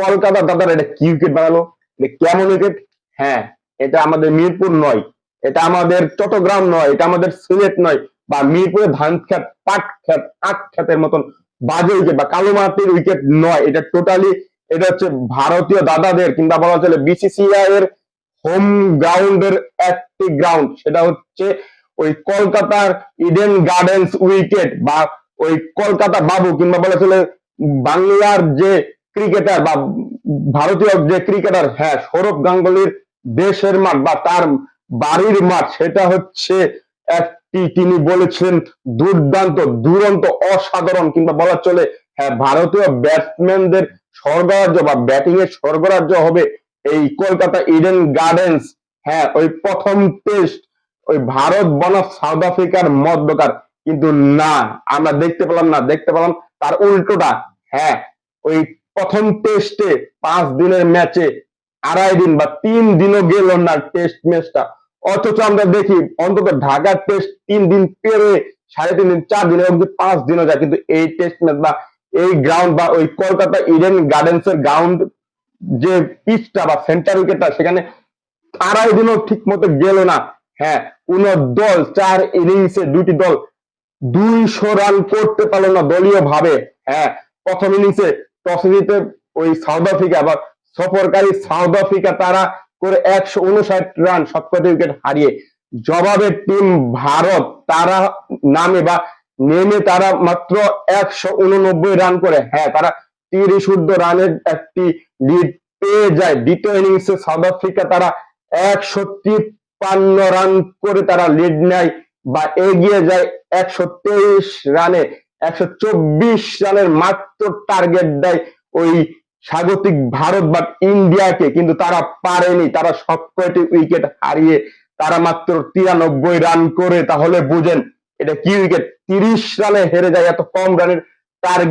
কলকাতা দাদার এটা কি উইকেট বানালো? এটা কেমন উইকেট হ্যাঁ এটা আমাদের মিরপুর নয়। এটা আমাদের চট্টগ্রাম নয়, এটা আমাদের সিলেট নয় বা মিরপুরে ধান খ্যাত পাট খ্যাত আখ খ্যাতের মতন বাজে উইকেট বা কালো মাটির উইকেট নয়। এটা টোটালি এটা হচ্ছে ভারতীয় দাদাদের কিংবা বলা চলে বিসিসিআই এর হোম গ্রাউন্ডের একটি গ্রাউন্ড সেটা হচ্ছে ওই কলকাতার ইডেন গার্ডেন্স উইকেট বা ওই কলকাতা বাবু কিংবা বলা চলে বাংলার যে ক্রিকেটার বা ভারতীয় যে ক্রিকেটার হ্যাঁ সৌরভ গাঙ্গুলির দেশের মাঠ বা তার বাড়ির মাঠ, সেটা হচ্ছে একটি তিনি বলেছেন দুর্দান্ত, দুরন্ত, অসাধারণ কিংবা বলা চলে হ্যাঁ ভারতীয় ব্যাটসম্যানদের স্বর্গরাজ্য বা ব্যাটিং এর স্বর্গরাজ্য হবে এই কলকাতা ইডেন গার্ডেন্স। হ্যাঁ ওই প্রথম টেস্ট, ওই ভারত বনাম সাউথ আফ্রিকার মত মধ্যকার। কিন্তু না, আমরা দেখতে পেলাম না, দেখতে পেলাম তার উল্টোটা। হ্যাঁ ওই প্রথম টেস্টে পাঁচ দিনের ম্যাচে আড়াই দিন বা তিন দিনও গেল না টেস্ট ম্যাচটা অথচ আমরা দেখি অন্তত ঢাকার টেস্ট তিন দিন পেরে সাড়ে তিন দিন, চার দিন এবং পাঁচ দিনও যায়, কিন্তু এই টেস্ট ম্যাচ বা এই গ্রাউন্ড বা ওই কলকাতা ইডেন গার্ডেন্স এর গ্রাউন্ড যে পিচটা বা সেন্টার উইকেটটা সেখানে আড়াই দিনও ঠিক মতো গেল না। হ্যাঁ কোন দল চার ইনিংসে দুটি দল দুইশো রান করতে পারল না দলীয় ভাবে হ্যাঁ প্রথম ইনিংসে টসে জিতে ওই সাউথ আফ্রিকা বা সফরকারী সাউথ আফ্রিকা তারা করে একশো উনষাট রান সবকটি উইকেট হারিয়ে জবাবে টিম ভারত তারা নামে বা নেমে তারা মাত্র একশো উননব্বই রান করে। হ্যাঁ তারা তিরিশ ঊর্ধ্ব রানের একটি লিড পেয়ে যায়। দ্বিতীয় ইনিংসে সাউথ আফ্রিকা তারা একশো তিপ্পান্ন রান করে তারা লিড নেয় বা এগিয়ে যায় একশো তেইশ রানে। একশো সালের মাত্র টার্গেট দেয় ওই স্বাগতিক ভারত বা ইন্ডিয়াকে, কিন্তু তারা পারেনি, তারা সবকটি উইকেট হারিয়ে তারা মাত্র তিরানব্বই রান করে। তাহলে বুঝেন, এটা কি উইকেট তিরিশ রানে হেরে যায়, এত কম রানের টার্গেট